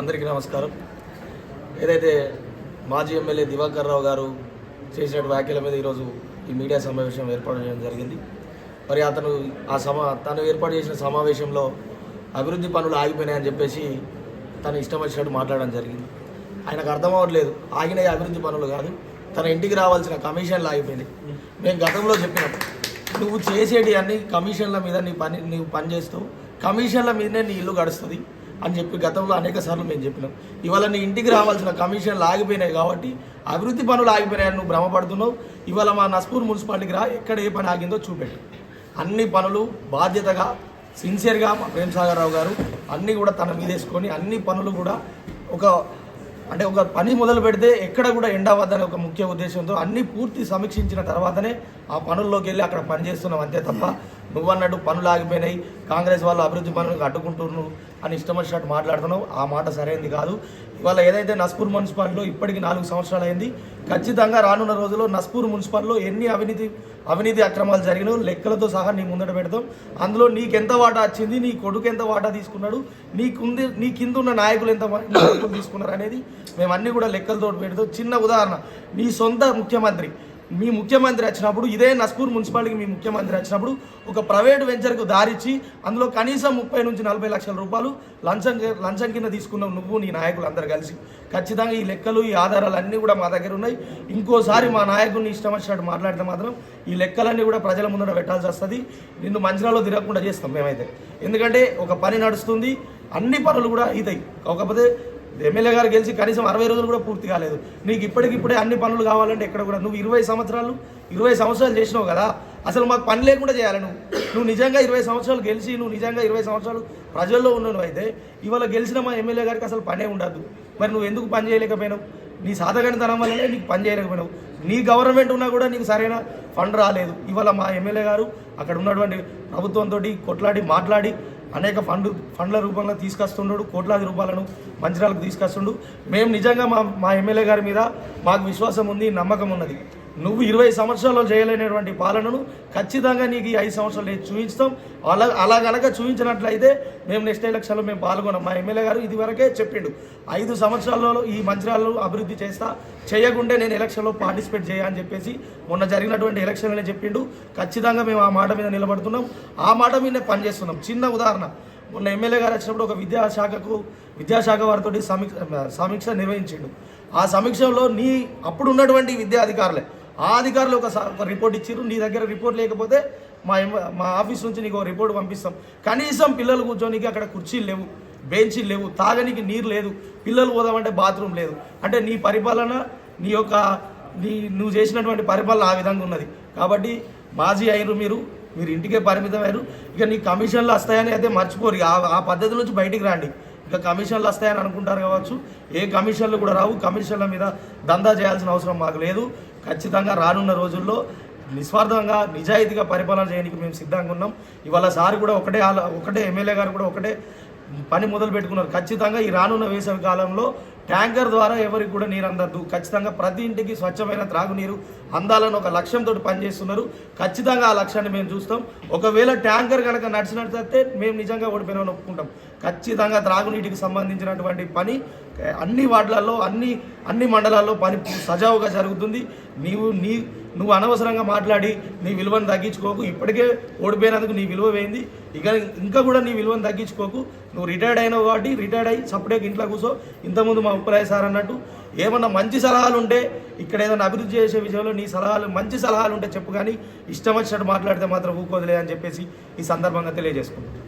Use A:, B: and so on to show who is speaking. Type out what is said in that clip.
A: అందరికీ నమస్కారం. ఏదైతే మాజీ ఎమ్మెల్యే దివాకర్ రావు గారు చేసిన వ్యాఖ్యల మీద ఈరోజు ఈ మీడియా సమావేశం ఏర్పాటు చేయడం జరిగింది. మరి అతను ఆ సమా తను ఏర్పాటు చేసిన సమావేశంలో అభివృద్ధి పనులు ఆగిపోయినాయని చెప్పేసి తను ఇష్టం వచ్చినట్టు మాట్లాడడం జరిగింది. ఆయనకు అర్థం అవ్వట్లేదు. ఆగిన అభివృద్ధి పనులు కాదు. తన ఇంటికి రావాల్సిన కమిషన్లు ఆగిపోయింది మేము గతంలో చెప్పినాం. నువ్వు చేసేటి అన్ని కమిషన్ల మీద నీ పని నువ్వు పని చేస్తావు కమిషన్ల మీదనే నీ ఇల్లు గడుస్తుంది. అని చెప్పి గతంలో అనేక సార్లు మేము చెప్పినాం. ఇవాళ నీ ఇంటికి రావాల్సిన కమిషన్లు ఆగిపోయినాయి కాబట్టి అభివృద్ధి పనులు ఆగిపోయినాయని నువ్వు భ్రమపడుతున్నావు. ఇవాళ మా నస్పూర్ మున్సిపాలిటీకి రా ఎక్కడ ఏ పని ఆగిందో చూపెట్టు. అన్ని పనులు బాధ్యతగా సిన్సియర్గా మా ప్రేమ్ సాగర్ రావు గారు అన్నీ కూడా తన మీదేసుకొని అన్ని పనులు కూడా ఒక అంటే ఒక పని మొదలు పెడితే ఎక్కడ కూడా ఎండవద్దని ఒక ముఖ్య ఉద్దేశంతో అన్ని పూర్తి సమీక్షించిన తర్వాతనే ఆ పనుల్లోకి వెళ్ళి అక్కడ పనిచేస్తున్నాం అంతే తప్ప నువ్వన్నట్టు పనులు ఆగిపోయినాయి. కాంగ్రెస్ వాళ్ళు అభివృద్ధి పనులకు అడ్డుకుంటున్నారు అని ఇష్టం వచ్చినట్టు మాట్లాడుతున్నావు. ఆ మాట సరైనది కాదు. ఇవాళ ఏదైతే నస్పూర్ మున్సిపాలిటీలో ఇప్పటికి నాలుగు సంవత్సరాలు అయింది ఖచ్చితంగా రానున్న రోజుల్లో నస్పూర్ మున్సిపాలిటీలో ఎన్ని అవినీతి అవినీతి అక్రమాలు జరిగినో లెక్కలతో సహా నీ ముందట పెడతాం. అందులో నీకెంత వాటా వచ్చింది నీ కొడుకు ఎంత వాటా తీసుకున్నాడు నీకుంది నీ కింద ఉన్న నాయకులు ఎంత తీసుకున్నారు అనేది మేము అన్నీ కూడా లెక్కలతో పెడతాం. చిన్న ఉదాహరణ నీ సొంత ముఖ్యమంత్రి మీ ముఖ్యమంత్రి వచ్చినప్పుడు ఇదే నస్పూర్ మున్సిపాలిటీకి మీ ముఖ్యమంత్రి వచ్చినప్పుడు ఒక ప్రైవేట్ వెంచర్కు దారిచ్చి అందులో కనీసం ముప్పై నుంచి నలభై లక్షల రూపాయలు లంచం లంచం కింద తీసుకున్నావు నువ్వు నీ నాయకులు అందరు కలిసి. ఖచ్చితంగా ఈ లెక్కలు ఈ ఆధారాలు అన్నీ కూడా మా దగ్గర ఉన్నాయి. ఇంకోసారి మా నాయకుడిని ఇష్టం వచ్చినట్టు మాట్లాడితే మాత్రం ఈ లెక్కలన్నీ కూడా ప్రజల ముందర పెట్టాల్సి వస్తుంది. నిన్ను మంచిరాలో తిరగకుండా చేస్తాం మేమైతే. ఎందుకంటే ఒక పని నడుస్తుంది అన్ని పనులు కూడా అవుతాయి. కాకపోతే ఎమ్మెల్యే గారు గెలిచి కనీసం అరవై రోజులు కూడా పూర్తి కాలేదు. నీకు ఇప్పటికిప్పుడే అన్ని పనులు కావాలంటే ఎక్కడ కూడా నువ్వు ఇరవై సంవత్సరాలు ఇరవై సంవత్సరాలు చేసినావు కదా. అసలు మాకు పని లేకుండా చేయాలి నువ్వు. నువ్వు నిజంగా ఇరవై సంవత్సరాలు గెలిచి నువ్వు నిజంగా ఇరవై సంవత్సరాలు ప్రజల్లో ఉన్నావు అయితే ఇవాళ గెలిచిన మా ఎమ్మెల్యే గారికి అసలు పనే ఉండదు. మరి నువ్వు ఎందుకు పని చేయలేకపోయినావు? నీ సాధగనితనం వల్లనే నీకు పని చేయలేకపోయినావు. నీ గవర్నమెంట్ ఉన్నా కూడా నీకు సరైన ఫండ్ రాలేదు. ఇవాళ మా ఎమ్మెల్యే గారు అక్కడ ఉన్నటువంటి ప్రభుత్వంతో కొట్లాడి మాట్లాడి అనేక ఫండ్ ఫండ్ల రూపంలో తీసుకొస్తుండడు కోట్లాది రూపాయలను మంచిరాలకు తీసుకొస్తుండు. మేము నిజంగా మా మా ఎమ్మెల్యే గారి మీద మాకు విశ్వాసం ఉంది నమ్మకం ఉన్నది. నువ్వు ఇరవై సంవత్సరాలు చేయలేనటువంటి పాలనను ఖచ్చితంగా నీకు ఈ ఐదు సంవత్సరాలు చేసి చూపించుతాం అలా అలాగలగా చూపించినట్లయితే మేము నెక్స్ట్ ఎలక్షన్లో మేము పాల్గొన్నాం. మా ఎమ్మెల్యే గారు ఇదివరకే చెప్పిండు ఐదు సంవత్సరాలలో ఈ మంచిరాలు అభివృద్ధి చేస్తా చేయకుంటే నేను ఎలక్షన్లో పార్టిసిపేట్ చేయని చెప్పేసి మొన్న జరిగినటువంటి ఎలక్షన్లోనే చెప్పిండు. ఖచ్చితంగా మేము ఆ మాట మీద నిలబడుతున్నాం. ఆ మాట మీదనే పనిచేస్తున్నాం. చిన్న ఉదాహరణ మొన్న ఎమ్మెల్యే గారు వచ్చినప్పుడు ఒక విద్యాశాఖకు విద్యాశాఖ వారితో సమీక్ష సమీక్ష నిర్వహించిండు. ఆ సమీక్షలో నీ అప్పుడు ఉన్నటువంటి విద్యా అధికారులే ఆ అధికారులు ఒక ఒక రిపోర్ట్ ఇచ్చారు నీ దగ్గర రిపోర్ట్ లేకపోతే మా మా ఆఫీస్ నుంచి నీకు ఒక రిపోర్ట్ పంపిస్తాం. కనీసం పిల్లలు కూర్చోనికి అక్కడ కుర్చీలు లేవు బెంచీలు లేవు తాగనికి నీరు లేదు పిల్లలు పోదామంటే బాత్రూమ్ లేదు. అంటే నీ పరిపాలన నీ యొక్క నీ నువ్వు చేసినటువంటి పరిపాలన ఆ విధంగా ఉన్నది. కాబట్టి మాజీ అయినరు మీరు మీరు ఇంటికే పరిమితమయ్యారు. ఇక నీ కమిషన్లు వస్తాయని అయితే మర్చిపోరు. ఆ- ఆ పద్ధతి నుంచి బయటికి రండి. ఇక కమిషన్లు వస్తాయని అనుకుంటారు కావచ్చు. ఏ కమిషన్లు కూడా రావు. కమిషన్ల మీద దందా చేయాల్సిన అవసరం మాకు లేదు. ఖచ్చితంగా రానున్న రోజుల్లో నిస్వార్థంగా నిజాయితీగా పరిపాలన చేయడానికి మేము సిద్ధంగా ఉన్నాం. ఇవాళ సార్ కూడా ఒకటే ఒకటే ఎమ్మెల్యే గారు కూడా ఒకటే పని మొదలు పెట్టుకున్నారు. ఖచ్చితంగా ఈ రానున్న వేసవి కాలంలో ట్యాంకర్ ద్వారా ఎవరికి కూడా నీరు అందద్దు. ఖచ్చితంగా ప్రతి ఇంటికి స్వచ్ఛమైన త్రాగునీరు అందాలని ఒక లక్ష్యంతో పనిచేస్తున్నారు. ఖచ్చితంగా ఆ లక్ష్యాన్ని మేము చూస్తాం. ఒకవేళ ట్యాంకర్ కనుక నడిచినట్లయితే మేము నిజంగా ఓడిపోయినామని ఒప్పుకుంటాం. ఖచ్చితంగా త్రాగునీటికి సంబంధించినటువంటి పని అన్ని వార్డులలో అన్ని అన్ని మండలాల్లో పని సజావుగా జరుగుతుంది. నీవు నీ నువ్వు అనవసరంగా మాట్లాడి నీ విలువను తగ్గించుకోకు. ఇప్పటికే ఓడిపోయినందుకు నీ విలువ పోయింది. ఇక ఇంకా కూడా నీ విలువను తగ్గించుకోకు. నువ్వు రిటైర్డ్ అయినావు కాబట్టి రిటైర్డ్ అయ్యి సపరేట్ ఇంట్లో కూర్చో. ఇంతకుముందు మా ఉప్పరాయ సార్ అన్నట్టు ఏమన్నా మంచి సలహాలు ఉంటే ఇక్కడ ఏదైనా అభివృద్ధి చేసే విషయంలో నీ సలహాలు మంచి సలహాలు ఉంటే చెప్పు కానీ ఇష్టం వచ్చినట్టు మాట్లాడితే మాత్రం ఊకోదులే అని చెప్పేసి ఈ సందర్భంగా తెలియజేసుకుంటాను